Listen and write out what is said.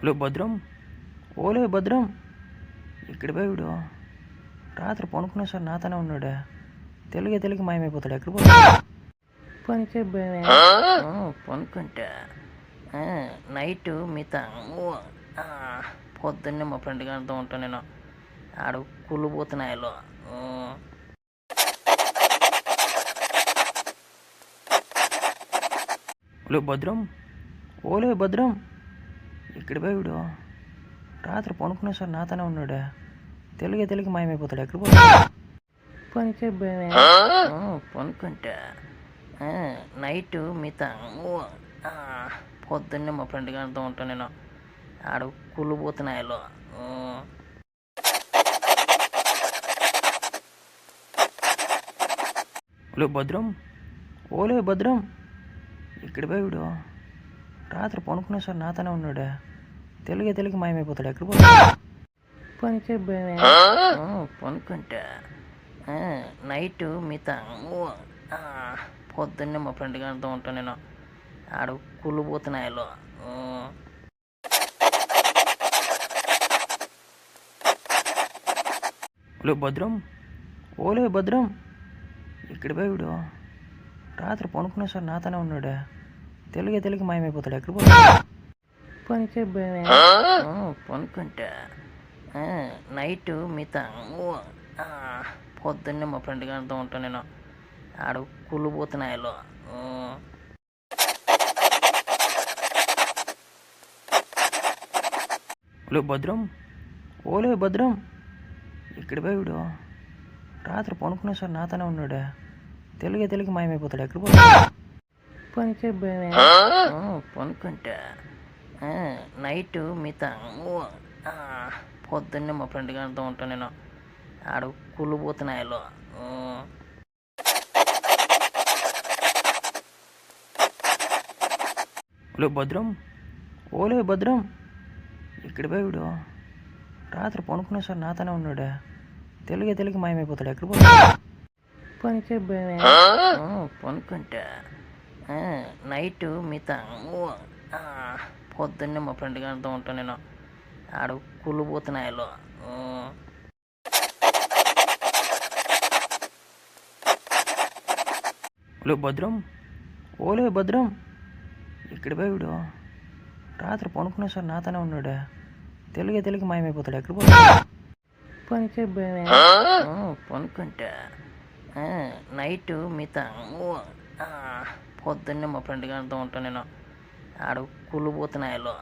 ఓలే భద్రం. ఓలే భద్రం. ఇక్కడ పోయి వీడు? రాత్రి పనుకునే సార్ నాతోనే ఉన్నాడే. తెలుగే తెలుగు మాయమైపోతాడు. ఎక్కడ పనికే పనుకుంటా. నైట్ మిగతా పొద్దున్నే మా ఫ్రెండ్ గారితో ఉంటాను నేను. ఆడు కుళ్ళిపోతున్నాయిలో ఓలే భద్రం. ఓలే భద్రం. ఇక్కడ పోయి వీడు రాత్రి పనుకునే సార్ నాతోనే ఉన్నాడే. తెలుగే తెలుగు మాయమైపోతాడు. ఎక్కడ పనికే పనుకుంటా. నైట్ మిగతా పొద్దున్నే మా ఫ్రెండ్ గారితో ఉంటాను నేను. ఆడు కుళ్ళిపోతున్నాయిలో. ఓలే భద్రం. ఓలే భద్రం. ఇక్కడ పోయి వీడు రాత్రి పనుకునే సార్ నాతోనే ఉన్నాడే. తెలుగే తెలుగు మాయమైపోతాడు. ఎక్కడ పనికే పనుకుంటా. నైట్ మిగతా పొద్దున్నే మా ఫ్రెండ్ గారితో ఉంటాను నేను. ఆడు కుళ్ళిపోతున్నాయిలో. ఓలే భద్రం. ఓలే భద్రం. ఇక్కడ పోయి వీడు? రాత్రి పనుకునే సార్ నాతోనే ఉన్నాడే. తెలుగే తెలుగు మాయమైపోతాడు. ఎక్కడ పోతాడు? పనికే పనుకుంటా. నైట్ మిగతా పొద్దున్నే మా ఫ్రెండ్ గారితో ఉంటాను నేను. ఆడు కుళ్ళిపోతున్నాయిలో ఓలే భద్రం. ఓలే భద్రం. ఇక్కడ పోయి వీడు రాత్రి పనుకునే సార్ నాతోనే ఉన్నాడే. తెలుగే తెలుగు మాయమైపోతాడు. ఎక్కడ పోతాడు? పనికే పనుకుంటా. నైట్ మిగతా పొద్దున్నే మా ఫ్రెండ్ గారితో ఉంటాను నేను. ఆడు కుళ్ళిపోతున్నాయిలో ఓలే భద్రం. ఓలే భద్రం. ఇక్కడ పోయి వీడు? రాత్రి పనుకునే సార్ నాతోనే ఉన్నాడే. తెలుగే తెలుగు మాయమైపోతాడు. ఎక్కడ పనికే పనుకుంటా. నైట్ మిగతా పొద్దున్నే మా ఫ్రెండ్ గారితో ఉంటాను నేను. ఆడు కుళ్ళిపోతున్నాయిలో ఓలే భద్రం. ఓలే భద్రం. ఇక్కడ పోయి వీడు? రాత్రి పనుకునే సార్ నాతోనే ఉన్నాడే. తెలుగే తెలుగు మాయమైపోతాడు. ఎక్కడ పనికే పనుకుంటా. నైట్ మిగతా పొద్దున్నే మా ఫ్రెండ్ గారితో ఉంటాను నేను. ఆడు కుళ్ళిపోతున్నాయిలో